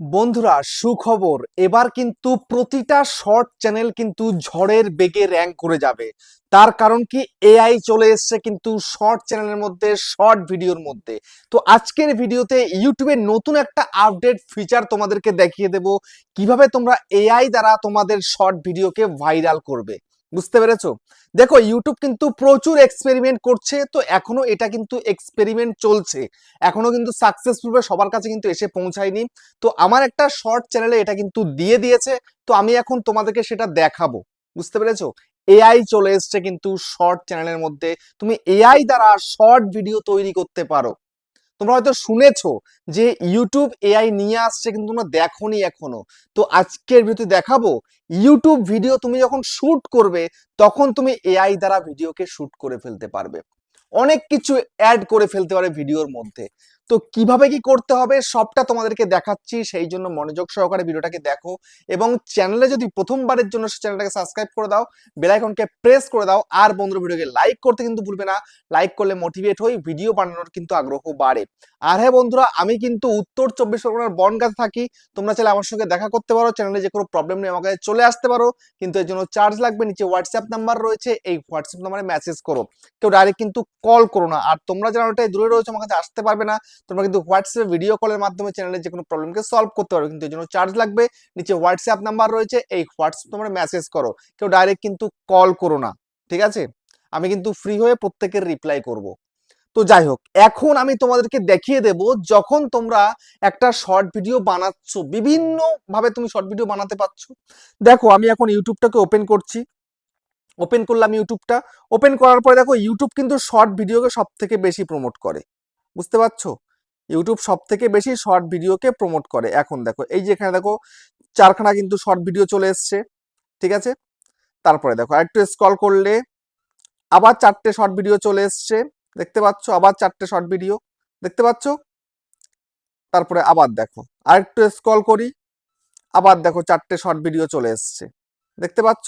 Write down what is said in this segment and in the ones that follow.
বন্ধুরা, সুখবর। এবার কিন্তু প্রতিটা শর্ট চ্যানেল কিন্তু ঝড়ের বেগে র্যাঙ্ক করে যাবে। তার কারণ কি? এআই চলে এসছে কিন্তু শর্ট চ্যানেলের মধ্যে, শর্ট ভিডিওর মধ্যে। তো আজকের ভিডিওতে ইউটিউবে নতুন একটা আপডেট ফিচার তোমাদেরকে দেখিয়ে দেব। কীভাবে তোমরা এআই দ্বারা তোমাদের শর্ট ভিডিওকে ভাইরাল করবে? বুঝতে পেরেছ? দেখো ইউটিউব কিন্তু প্রচুর এক্সপেরিমেন্ট করছে, তো এখনও এটা কিন্তু এক্সপেরিমেন্ট চলছে। এখনও কিন্তু সাকসেসফুল সবার কাছে কিন্তু এসে পৌঁছায়নি। তো আমার একটা শর্ট চ্যানেলে এটা কিন্তু দিয়ে দিয়েছে, তো আমি এখন তোমাদেরকে সেটা দেখাবো। বুঝতে পেরেছ? এআই চলে এসছে কিন্তু শর্ট চ্যানেলের মধ্যে। তুমি এআই দ্বারা শর্ট ভিডিও তৈরি করতে পারো। তোমরা হয়তো শুনেছো যে ইউটিউব এআই নিয়ে আসছে কিন্তু তোমরা দেখোনি এখনও। তো আজকের ভিডিওতে দেখাবো ইউটিউব ভিডিও তুমি যখন শুট করবে, তখন তুমি এআই দ্বারা ভিডিওকে শুট করে ফেলতে পারবে। অনেক কিছু অ্যাড করে ফেলতে পারে ভিডিওর মধ্যে। তো কীভাবে কি করতে হবে সবটা তোমাদেরকে দেখাচ্ছি, সেই জন্য মনোযোগ সহকারে ভিডিওটাকে দেখো এবং চ্যানেলে যদি প্রথমবারের জন্য চ্যানেলটাকে সাবস্ক্রাইব করে দাও বেল আইকনকে প্রেস করে দাও আর বন্ধুর ভিডিওকে লাইক করতে কিন্তু ভুলবে না। লাইক করলে মোটিভেট হই ভিডিও বানানোর কিন্তু আগ্রহ বাড়ে। আর হ্যাঁ বন্ধুরা, আমি কিন্তু উত্তর চব্বিশ পরগনার বনগাঁ থাকি। তোমরা চাইলে আমার সঙ্গে দেখা করতে পারো চ্যানেলে যে কোনো প্রবলেম নেই আমাকে চলে আসতে পারো। কিন্তু এর জন্য চার্জ লাগবে, নিচে হোয়াটসঅ্যাপ নাম্বার রয়েছে, এই হোয়াটসঅ্যাপ নাম্বারে মেসেজ করো। কেউ ডাইরেক্ট কিন্তু কল করো না। আর তোমরা যারা ওটাই দূরে রয়েছে আমার কাছে আসতে পারবে না। তোমরা কিন্তু হোয়াটসঅ্যাপে ভিডিও কলের মাধ্যমে চ্যানেলের যে কোনো প্রবলেমকে সলভ করতে পারবে। কিন্তু এর জন্য চার্জ লাগবে, নিচে হোয়াটসঅ্যাপ নাম্বার রয়েছে, এই হোয়াটসঅ্যাপ তোমরা মেসেজ করো। কেউ ডাইরেক্ট কিন্তু কল করো না, ঠিক আছে? আমি কিন্তু ফ্রি হয়ে প্রত্যেকের রিপ্লাই করব। তো যাই হোক, এখন আমি তোমাদেরকে দেখিয়ে দেব যখন তোমরা একটা শর্ট ভিডিও বানাচ্ছ বিভিন্ন ভাবে তুমি শর্ট ভিডিও বানাতে পারছ। দেখো, আমি এখন ইউটিউবটাকে ওপেন করছি। ওপেন করলাম ইউটিউবটা। ওপেন করার পরে দেখো, ইউটিউব কিন্তু শর্ট ভিডিওকে সব থেকে বেশি প্রমোট করে। বুঝতে পারছ? ইউটিউব সব থেকে বেশি শর্ট ভিডিওকে প্রমোট করে। এখন দেখো, এই যে এখানে দেখো, চারখানা কিন্তু শর্ট ভিডিও চলে এসছে, ঠিক আছে? তারপরে দেখো, আরেকটু স্ক্রল করলে আবার চারটে শর্ট ভিডিও চলে এসছে, দেখতে পাচ্ছ? আবার চারটে শর্ট ভিডিও দেখতে পাচ্ছ? তারপরে আবার দেখো, আরেকটু স্ক্রল করি, আবার দেখো চারটে শর্ট ভিডিও চলে এসছে, দেখতে পাচ্ছ?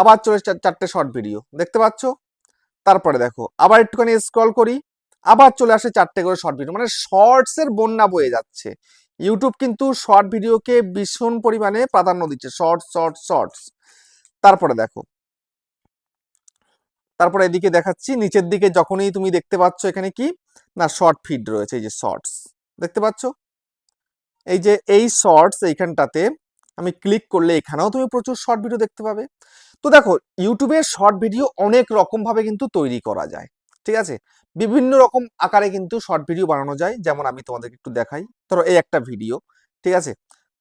আবার চলে চারটে শর্ট ভিডিও দেখতে পাচ্ছ? তারপরে দেখো, আবার একটুখানি স্ক্রল করি আবার চলে আসে চারটে করে শর্ট ভিডিও মানে শর্টস এর বন্যা বয়ে যাচ্ছে। ইউটিউব কিন্তু শর্ট ভিডিওকে ভীষণ পরিমাণে প্রাধান্য দিচ্ছে। শর্টস শর্টস শর্টস তারপরে দেখো। তারপরে এদিকে দেখাচ্ছি। নিচের দিকে যখনই তুমি দেখতে পাচ্ছ এখানে কি? না শর্ট ফিড রয়েছে এই যে শর্টস দেখতে পাচ্ছ? এই যে এই শর্টস এইখানটাতে আমি ক্লিক করলে এখানেও তুমি প্রচুর শর্ট ভিডিও দেখতে পাবে। তো দেখো ইউটিউবে শর্ট ভিডিও অনেক রকম ভাবে কিন্তু তৈরি করা যায়। ঠিক আছে? বিভিন্ন রকম আকারে কিন্তু শর্ট ভিডিও বানানো যায়, যেমন আমি তোমাদেরকে একটু দেখাই। ধরো, এই একটা ভিডিও ঠিক আছে?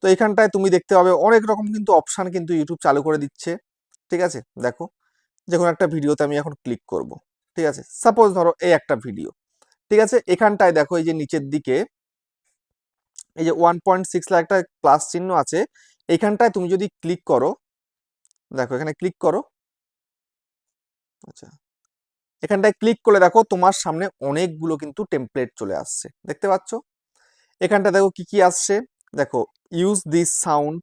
তো এখানটায় তুমি দেখতে পাবে অনেক রকম কিন্তু অপশান কিন্তু ইউটিউব চালু করে দিচ্ছে, ঠিক আছে? দেখো যে কোনো একটা ভিডিওতে আমি এখন ক্লিক করব, ঠিক আছে? সাপোজ ধরো, এই একটা ভিডিও ঠিক আছে? এখানটায় দেখো, এই যে নিচের দিকে, এই যে ওয়ান পয়েন্ট সিক্স লাখ একটা প্লাস চিহ্ন আছে এইখানটায় তুমি যদি ক্লিক করো, দেখো, এখানে ক্লিক করো। আচ্ছা। এখানটায় ক্লিক করলে দেখো তোমার সামনে অনেকগুলো কিন্তু টেমপ্লেট চলে আসছে। দেখতে পাচ্ছ? এখানটা দেখো কি কি আসছে? দেখো ইউজ দিস সাউন্ড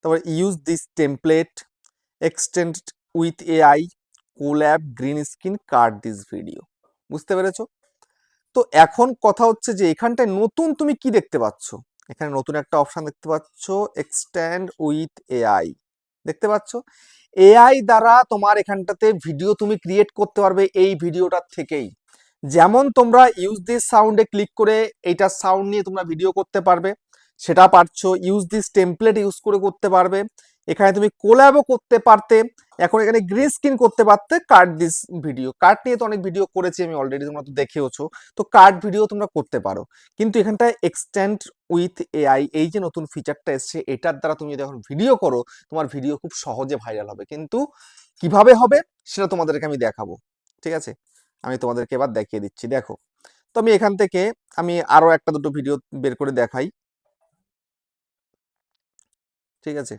তারপর use this template extend with AI collab green screen card this video বুঝতে পেরেছ? তো এখন কথা হচ্ছে যে এখানটায় নতুন তুমি কি দেখতে পাচ্ছ? এখানে নতুন একটা অপশন দেখতে পাচ্ছ এক্সট্যান্ড উইথ এআই দেখতে পাচ্ছ? এআই দ্বারা তোমার এখানটাতে ভিডিও তুমি ক্রিয়েট করতে পারবে এই ভিডিওটার থেকেই। যেমন তোমরা ইউজ দিস সাউন্ডে ক্লিক করে এইটা সাউন্ড নিয়ে তোমরা ভিডিও করতে পারবে, সেটা পারছ। ইউজ দিস টেমপ্লেট ইউজ করে করতে পারবে। এখানে তুমি কোল্যাবও করতে পারতে। এখন এখানে গ্রিন স্ক্রিন করতে পারতে কার্ড দিস ভিডিও কার্ড নিয়ে তো অনেক ভিডিও করেছি আমি অলরেডি তোমরা তো দেখেওছো। তো কার্ড ভিডিও তোমরা করতে পারো। কিন্তু এখানটায় এক্সটেন্ড উইথ এআই এই যে নতুন ফিচারটা এসছে, এটার দ্বারা তুমি যদি এখন ভিডিও করো, তোমার ভিডিও খুব সহজে ভাইরাল হবে। কিন্তু কীভাবে হবে, সেটা তোমাদেরকে আমি দেখাবো। ঠিক আছে? আমি তোমাদেরকে এবার দেখিয়ে দিচ্ছি। দেখো, তো আমি এখান থেকে আমি আরও একটা দুটো ভিডিও বের করে দেখাই। ঠিক আছে?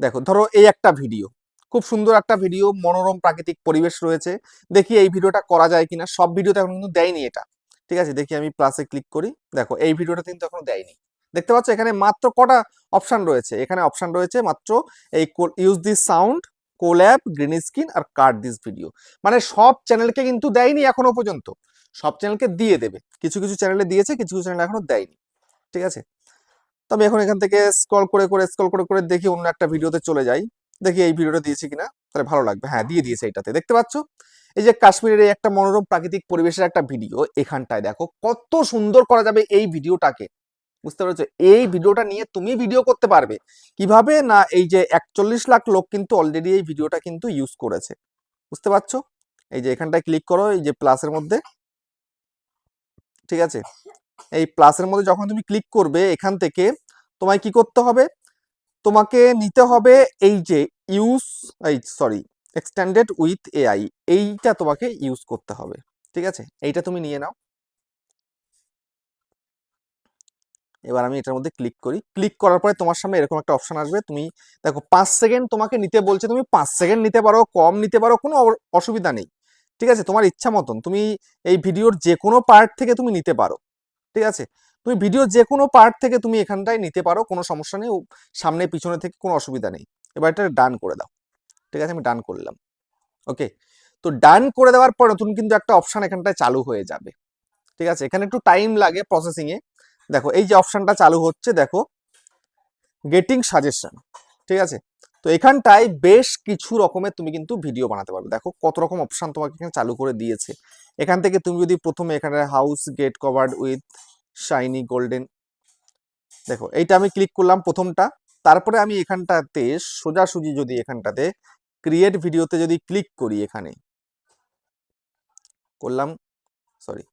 দেখো, ধরো এই একটা ভিডিও খুব সুন্দর একটা ভিডিও মনোরম প্রাকৃতিক পরিবেশ রয়েছে। দেখি এই ভিডিওটা করা যায় কিনা। সব ভিডিওতে এখন কিন্তু দেয়নি এটা। ঠিক আছে? দেখি আমি প্লাসে ক্লিক করি। দেখো, এই ভিডিওটা কিন্তু এখনও দেয়নি। দেখতে পাচ্ছ? এখানে মাত্র কটা অপশান রয়েছে। এখানে অপশান রয়েছে মাত্র এই use this sound collab green screen R card this video মানে সব চ্যানেলকে কিন্তু দেয়নি এখনও পর্যন্ত। সব চ্যানেলকে দিয়ে দেবে। কিছু কিছু চ্যানেলে দিয়েছে, কিছু কিছু চ্যানেল এখনও দেয়নি। ঠিক আছে? তো আমি এখন এখান থেকে স্ক্রল করে করে স্ক্রল করে করে দেখি অন্য একটা ভিডিওতে চলে যাই। দেখি এই ভিডিওটা দিয়েছি কিনা, তাহলে ভালো লাগবে। হ্যাঁ দিয়ে দিয়েছে এটাতে দেখতে পাচ্ছ? এই যে কাশ্মীরের এই একটা মনোরম প্রাকৃতিক পরিবেশের একটা ভিডিও, এখানটায় দেখো কত সুন্দর করা যাবে এই ভিডিওটাকে। বুঝতে পেরেছ? এই ভিডিওটা নিয়ে তুমি ভিডিও করতে পারবে। কীভাবে? না, এই যে একচল্লিশ লাখ লোক কিন্তু অলরেডি এই ভিডিওটা কিন্তু ইউজ করেছে। বুঝতে পারছ? এই যে এখানটায় ক্লিক করো, এই যে প্লাসের মধ্যে। ঠিক আছে? এই প্লাসের মধ্যে যখন তুমি ক্লিক করবে এখান থেকে তোমায় কি করতে হবে? তোমাকে নিতে হবে এই যে ইউজ এই সরি এক্সটেন্ডেড উইথ এআই এইটা তোমাকে ইউজ করতে হবে, ঠিক আছে? এইটা তুমি নিয়ে নাও। এবার আমি এটার মধ্যে ক্লিক করি। ক্লিক করার পরে তোমার সামনে এরকম একটা অপশন আসবে। তুমি দেখো পাঁচ সেকেন্ড তোমাকে নিতে বলছে, তুমি পাঁচ সেকেন্ড নিতে পারো, কম নিতে পারো, কোনো অসুবিধা নেই, ঠিক আছে? তোমার ইচ্ছা মতন, তুমি এই ভিডিওর যে কোনো পার্ট থেকে তুমি নিতে পারো। ঠিক আছে? তুমি ভিডিও যে কোনো পার্ট থেকে তুমি এখানটায় নিতে পারো, কোনো সমস্যা নেই। সামনে, পিছনে থেকে কোনো অসুবিধা নেই। এবার এটা ডান করে দাও। ঠিক আছে? আমি ডান করলাম। ওকে তো ডান করে দেওয়ার পর নতুন কিন্তু একটা অপশন এখানটায় চালু হয়ে যাবে। ঠিক আছে? এখানে একটু টাইম লাগে প্রসেসিং এ দেখো, এই যে অপশানটা চালু হচ্ছে, দেখো। গেটিং সাজেশন ঠিক আছে? তো এখানটায় বেশ কিছু রকমের তুমি কিন্তু ভিডিও বানাতে পারবে। দেখো, কত রকম অপশান তোমাকে এখানে চালু করে দিয়েছে। এখান থেকে তুমি যদি প্রথমে এখানে house get covered with shiny golden দেখো এইটা আমি ক্লিক করলাম প্রথমটা, তারপরে আমি এখানটাতে সোজাসুজি যদি এখানটাতে ক্রিয়েট ভিডিওতে যদি ক্লিক করি এখানে, করলাম সরি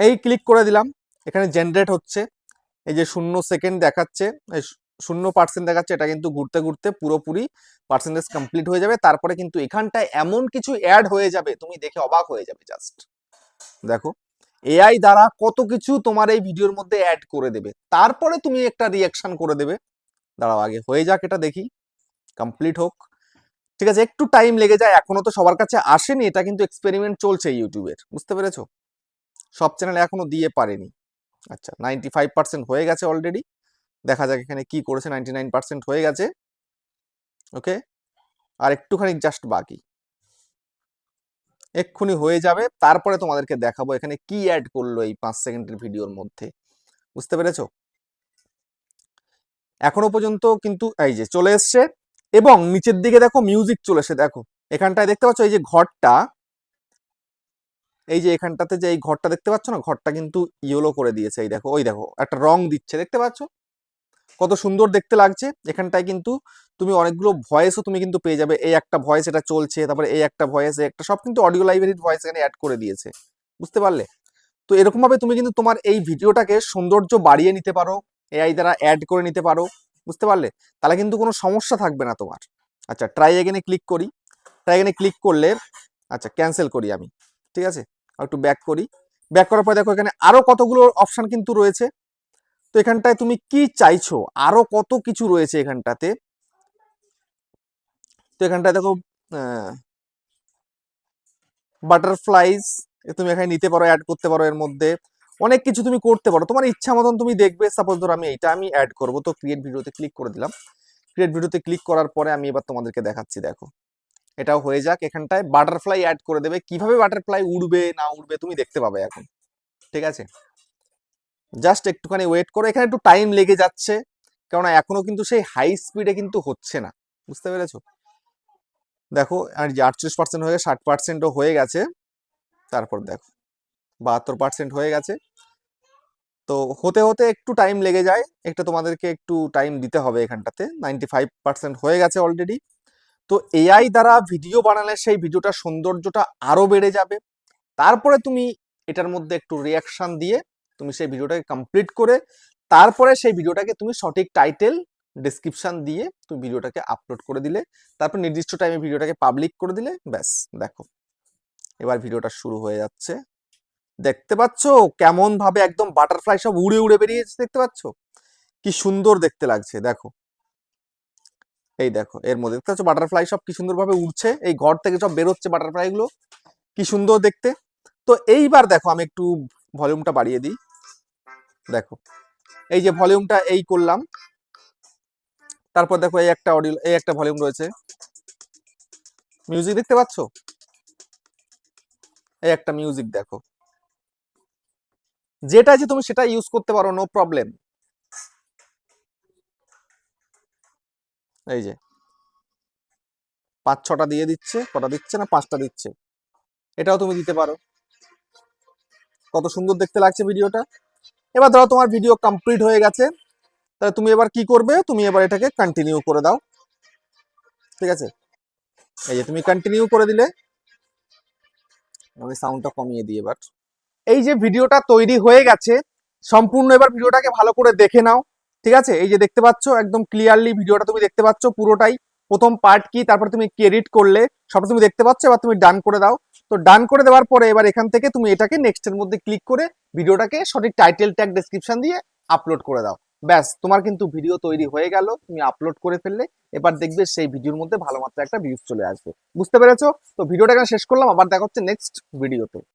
এই ক্লিক করে দিলাম, এখানে জেনারেট হচ্ছে, এই যে শূন্য সেকেন্ড দেখাচ্ছে শূন্য পার্সেন্ট দেখাচ্ছে এটা কিন্তু ঘুরতে ঘুরতে পুরোপুরি পার্সেন্টেজ কমপ্লিট হয়ে যাবে। তারপরে কিন্তু এখানটায় এমন কিছু অ্যাড হয়ে যাবে তুমি দেখে অবাক হয়ে যাবে জাস্ট দেখো এআই দ্বারা কত কিছু তোমার এই ভিডিওর মধ্যে অ্যাড করে দেবে। তারপরে তুমি একটা রিয়াকশন করে দেবে। দাঁড়াও আগে হয়ে যাক এটা দেখি। কমপ্লিট হোক। ঠিক আছে একটু টাইম লেগে যায় এখনও তো সবার কাছে আসেনি এটা কিন্তু এক্সপেরিমেন্ট চলছে ইউটিউবের বুঝতে পেরেছ? সব চ্যানেল এখনও দিয়ে পারেনি। আচ্ছা নাইনটি ফাইভ পার্সেন্ট হয়ে গেছে অলরেডি দেখা যাক এখানে কি করেছে নাইনটি নাইন পার্সেন্ট হয়ে গেছে। ওকে আর একটুখানি জাস্ট বাকি। এক্ষুনি হয়ে যাবে। তারপরে তোমাদেরকে দেখাবো এখানে কি অ্যাড করল এই পাঁচ সেকেন্ডের ভিডিওর মধ্যে। বুঝতে পেরেছ? এখনও পর্যন্ত কিন্তু এই যে চলে এসছে এবং নিচের দিকে দেখো মিউজিক চলে এসে দেখো, এখানটায় দেখতে পাচ্ছ এই যে ঘরটা? এই যে এখানটাতে যে এই ঘরটা দেখতে পাচ্ছ না? ঘরটা কিন্তু ইয়েলো করে দিয়েছে। এই দেখো, ওই দেখো, একটা রং দিচ্ছে। দেখতে পাচ্ছ? কত সুন্দর দেখতে লাগছে। এখানটায় কিন্তু তুমি অনেকগুলো ভয়েসও তুমি কিন্তু পেয়ে যাবে। এই একটা ভয়েস এটা চলছে, তারপরে এই একটা ভয়েস একটা, সব কিন্তু অডিও লাইব্রেরির ভয়েস এখানে অ্যাড করে দিয়েছে। বুঝতে পারলে? তো এরকমভাবে তুমি কিন্তু তোমার এই ভিডিওটাকে সৌন্দর্য বাড়িয়ে নিতে পারো এআই দ্বারা অ্যাড করে নিতে পারো। বুঝতে পারলে? তাহলে কিন্তু কোনো সমস্যা থাকবে না তোমার। আচ্ছা ট্রাই এগেনে ক্লিক করি। ট্রাই এগেনে ক্লিক করলে আচ্ছা ক্যান্সেল করি আমি। ঠিক আছে? একটু ব্যাক করি। ব্যাক করার পর দেখো এখানে আরও কতগুলো অপশান কিন্তু রয়েছে। তো এখানটায় তুমি কি চাইছো? আরও কত কিছু রয়েছে এখানটাতে? তো এখানটায় দেখো বাটারফ্লাইজ তুমি এখানে নিতে পারো অ্যাড করতে পারো এর মধ্যে। অনেক কিছু তুমি করতে পারো। তোমার ইচ্ছা মতন তুমি দেখবে। সাপোজ ধরো আমি এইটা আমি অ্যাড করব। তো ক্রিয়েট ভিডিওতে ক্লিক করে দিলাম। ক্রিয়েট ভিডিওতে ক্লিক করার পরে আমি এবার তোমাদেরকে দেখাচ্ছি, দেখো। এটাও হয়ে যাক। এখানটায় বাটারফ্লাই অ্যাড করে দেবে। কীভাবে বাটারফ্লাই উড়বে, না উড়বে, তুমি দেখতে পাবে এখন। ঠিক আছে? জাস্ট একটুখানি ওয়েট করো, এখানে একটু টাইম লেগে যাচ্ছে। কেননা এখনও কিন্তু সেই হাই স্পিডে কিন্তু হচ্ছে না। বুঝতে পেরেছ? দেখো, আর যে আটচল্লিশ পার্সেন্ট হয়ে ষাট পার্সেন্টও হয়ে গেছে। তারপর দেখো, বাহাত্তর পার্সেন্ট হয়ে গেছে। তো হতে হতে একটু টাইম লেগে যায়। একটা তোমাদেরকে একটু টাইম দিতে হবে এখানটাতে। নাইনটি ফাইভ পার্সেন্ট হয়ে গেছে অলরেডি তো এআই দ্বারা ভিডিও বানালে সেই ভিডিওটার সৌন্দর্যটা আরও বেড়ে যাবে। তারপরে তুমি এটার মধ্যে একটু রিয়াকশন দিয়ে তুমি সেই ভিডিওটাকে কমপ্লিট করে তারপরে সেই ভিডিওটাকে তুমি সঠিক টাইটেল ডেসক্রিপশন দিয়ে তুমি ভিডিওটাকে আপলোড করে দিলে, তারপর নির্দিষ্ট টাইমে ভিডিওটাকে পাবলিক করে দিলে, ব্যাস, দেখো। এবার ভিডিওটা শুরু হয়ে যাচ্ছে। দেখতে পাচ্ছ? কেমন ভাবে একদম বাটারফ্লাই সব উড়ে উড়ে বেরিয়েছে দেখতে পাচ্ছ? কি সুন্দর দেখতে লাগছে, দেখো। এই দেখো, এর মধ্যে দেখতে পাচ্ছ বাটারফ্লাই সব কি সুন্দর ভাবে উড়ছে, এই ঘর থেকে সব বেরোচ্ছে বাটারফ্লাই গুলো, কি সুন্দর দেখতে। তো এইবার দেখো, আমি একটু ভলিউমটা বাড়িয়ে দিই। দেখো। এই যে ভলিউমটা এই করলাম। তারপর দেখো এই একটা অডিও এই একটা ভলিউম রয়েছে। মিউজিক দেখতে পাচ্ছ? এই একটা মিউজিক দেখো। যেটা আছে তুমি সেটা ইউজ করতে পারো নো প্রবলেম এই যে। পাঁচ, ছটা দিয়ে দিচ্ছে, কটা দিচ্ছে না পাঁচটা দিচ্ছে। এটাও তুমি দিতে পারো। কত সুন্দর দেখতে লাগছে ভিডিওটা এবার ধরো তোমার ভিডিও কমপ্লিট হয়ে গেছে, তাহলে তুমি এবার কি করবে? তুমি এবার এটাকে কন্টিনিউ করে দাও। ঠিক আছে? এই যে তুমি কন্টিনিউ করে দিলে। আমি সাউন্ডটা কমিয়ে দিই এবার। এই যে ভিডিওটা তৈরি হয়ে গেছে, সম্পূর্ণ এবার ভিডিওটাকে ভালো করে দেখে নাও। ঠিক আছে? এই যে দেখতে পাচ্ছ, একদম ক্লিয়ারলি ভিডিওটা তুমি দেখতে পাচ্ছ পুরোটাই। প্রথম পার্ট কি? তারপর তুমি ক্রেডিট করলে সবটা তুমি দেখতে পাচ্ছ, এবার তুমি ডান করে দাও। তো ডান করে দেওয়ার পরে এবার এখান থেকে তুমি এটাকে নেক্সটের মধ্যে ক্লিক করে ভিডিওটাকে সঠিক টাইটেল ট্যাগ ডেসক্রিপশন দিয়ে আপলোড করে দাও। ব্যাস, তোমার কিন্তু ভিডিও তৈরি হয়ে গেল, তুমি আপলোড করে ফেললে, এবার দেখবে সেই ভিডিওর মধ্যে ভালো মাত্রা একটা ভিউজ চলে আসবে। বুঝতে পেরেছ? তো ভিডিওটা এখানে শেষ করলাম, আবার দেখা হচ্ছে নেক্সট ভিডিওতে